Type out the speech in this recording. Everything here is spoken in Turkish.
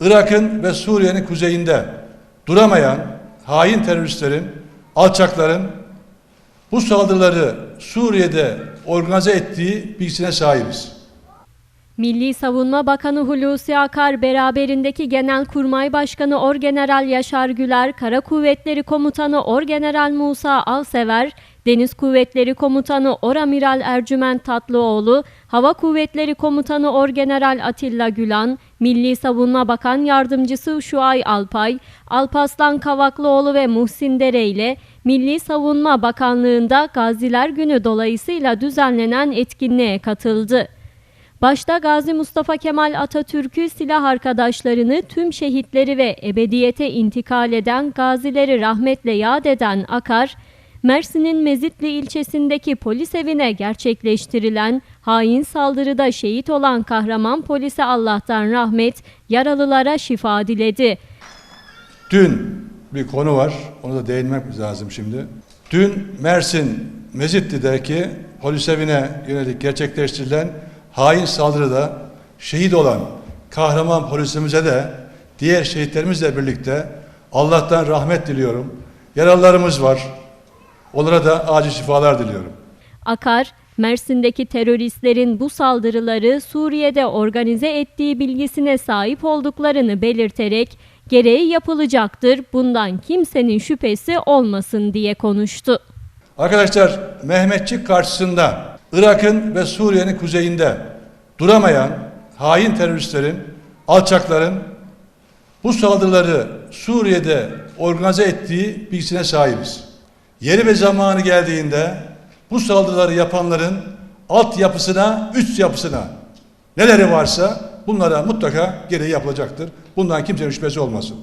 Irak'ın ve Suriye'nin kuzeyinde duramayan hain teröristlerin, alçakların bu saldırıları Suriye'de organize ettiği bilgisine sahibiz. Milli Savunma Bakanı Hulusi Akar beraberindeki Genelkurmay Başkanı Orgeneral Yaşar Güler, Kara Kuvvetleri Komutanı Orgeneral Musa Alsever, Deniz Kuvvetleri Komutanı Oramiral Ercüment Tatlıoğlu, Hava Kuvvetleri Komutanı Orgeneral Atilla Gülan, Milli Savunma Bakan Yardımcısı Şuay Alpay, Alpaslan Kavaklıoğlu ve Muhsin Dere ile Milli Savunma Bakanlığı'nda Gaziler Günü dolayısıyla düzenlenen etkinliğe katıldı. Başta Gazi Mustafa Kemal Atatürk'ü silah arkadaşlarını tüm şehitleri ve ebediyete intikal eden gazileri rahmetle yad eden Akar, Mersin'in Mezitli ilçesindeki polis evine gerçekleştirilen hain saldırıda şehit olan kahraman polise Allah'tan rahmet, yaralılara şifa diledi. Dün bir konu var, ona da değinmek lazım şimdi. Dün Mersin Mezitli'deki polis evine yönelik gerçekleştirilen hain saldırıda şehit olan kahraman polisimize de diğer şehitlerimizle birlikte Allah'tan rahmet diliyorum. Yaralılarımız var. Onlara da acil şifalar diliyorum. Akar, Mersin'deki teröristlerin bu saldırıları Suriye'de organize ettiği bilgisine sahip olduklarını belirterek gereği yapılacaktır, bundan kimsenin şüphesi olmasın diye konuştu. Arkadaşlar Mehmetçik karşısında Irak'ın ve Suriye'nin kuzeyinde duramayan hain teröristlerin, alçakların bu saldırıları Suriye'de organize ettiği bilgisine sahibiz. Yeri ve zamanı geldiğinde bu saldırıları yapanların altyapısına, üst yapısına neleri varsa bunlara mutlaka gereği yapılacaktır. Bundan kimsenin şüphesi olmasın.